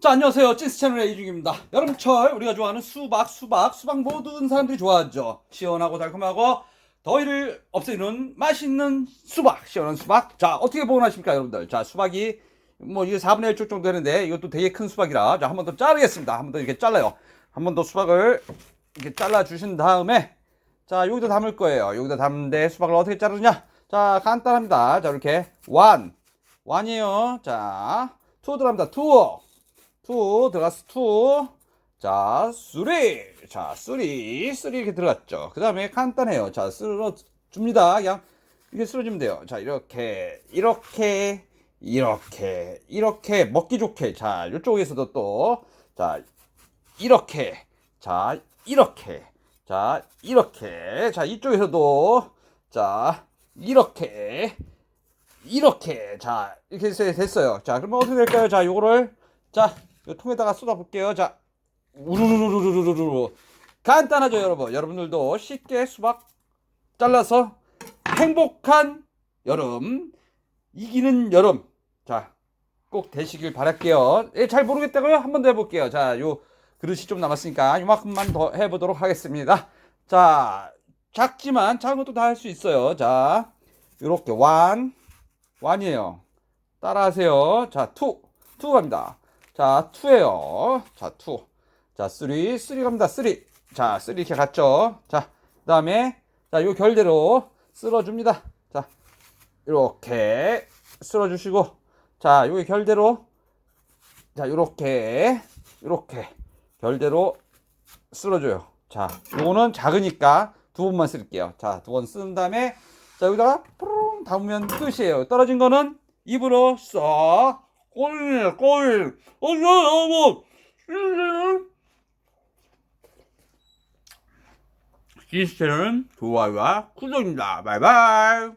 자 안녕하세요. 찐스 채널의 이중입니다. 여름철 우리가 좋아하는 수박 수박 수박 모든 사람들이 좋아하죠. 시원하고 달콤하고 더위를 없애주는 맛있는 수박 시원한 수박. 자 어떻게 보관하십니까 여러분들? 자 수박이 뭐 이게 4분의 1쪽 정도 되는데 이것도 되게 큰 수박이라 자 한 번 더 자르겠습니다. 한 번 더 이렇게 잘라요. 한 번 더 수박을 이렇게 잘라 주신 다음에 자 여기다 담을 거예요. 여기다 담는데 수박을 어떻게 자르냐? 자 간단합니다. 자 이렇게 완 완이에요. 자투 들어갑니다. 투 투 들어갔어 투. 자 쓰리. 자 쓰리 쓰리 이렇게 들어갔죠. 그 다음에 간단해요. 자 쓸어 줍니다. 그냥 이렇게 쓸어주면 돼요. 자 이렇게 이렇게 이렇게 이렇게 먹기 좋게. 자 이쪽에서도 또 자 이렇게 자 이렇게 자 이렇게 자 이쪽에서도 자 이렇게 이렇게 자 이렇게 됐어요. 자 그러면 어떻게 될까요? 자 요거를 자, 이 통에다가 쏟아 볼게요. 자, 우르르르르르르르. 간단하죠, 여러분. 여러분들도 쉽게 수박 잘라서 행복한 여름, 이기는 여름. 자, 꼭 되시길 바랄게요. 예, 잘 모르겠다고요? 한 번 더 해볼게요. 자, 요 그릇이 좀 남았으니까 요만큼만 더 해보도록 하겠습니다. 자, 작지만 작은 것도 다 할 수 있어요. 자, 요렇게 완, 완이에요. 따라하세요. 자, 투, 투 갑니다. 자, 2에요. 자, 2. 자, 3. 3 갑니다. 3. 자, 3 이렇게 갔죠. 자, 그 다음에, 자, 요 결대로 쓸어줍니다. 자, 이렇게 쓸어주시고, 자, 요게 결대로, 자, 요렇게, 요렇게 결대로 쓸어줘요. 자, 요거는 작으니까 두 번만 쓸게요. 자, 두 번 쓴 다음에, 자, 여기다가 푸릉 담으면 끝이에요. 떨어진 거는 입으로 쏙 꼴이네 꼴 어서 여보 시스템은 좋아요와 구독입니다. 바이바이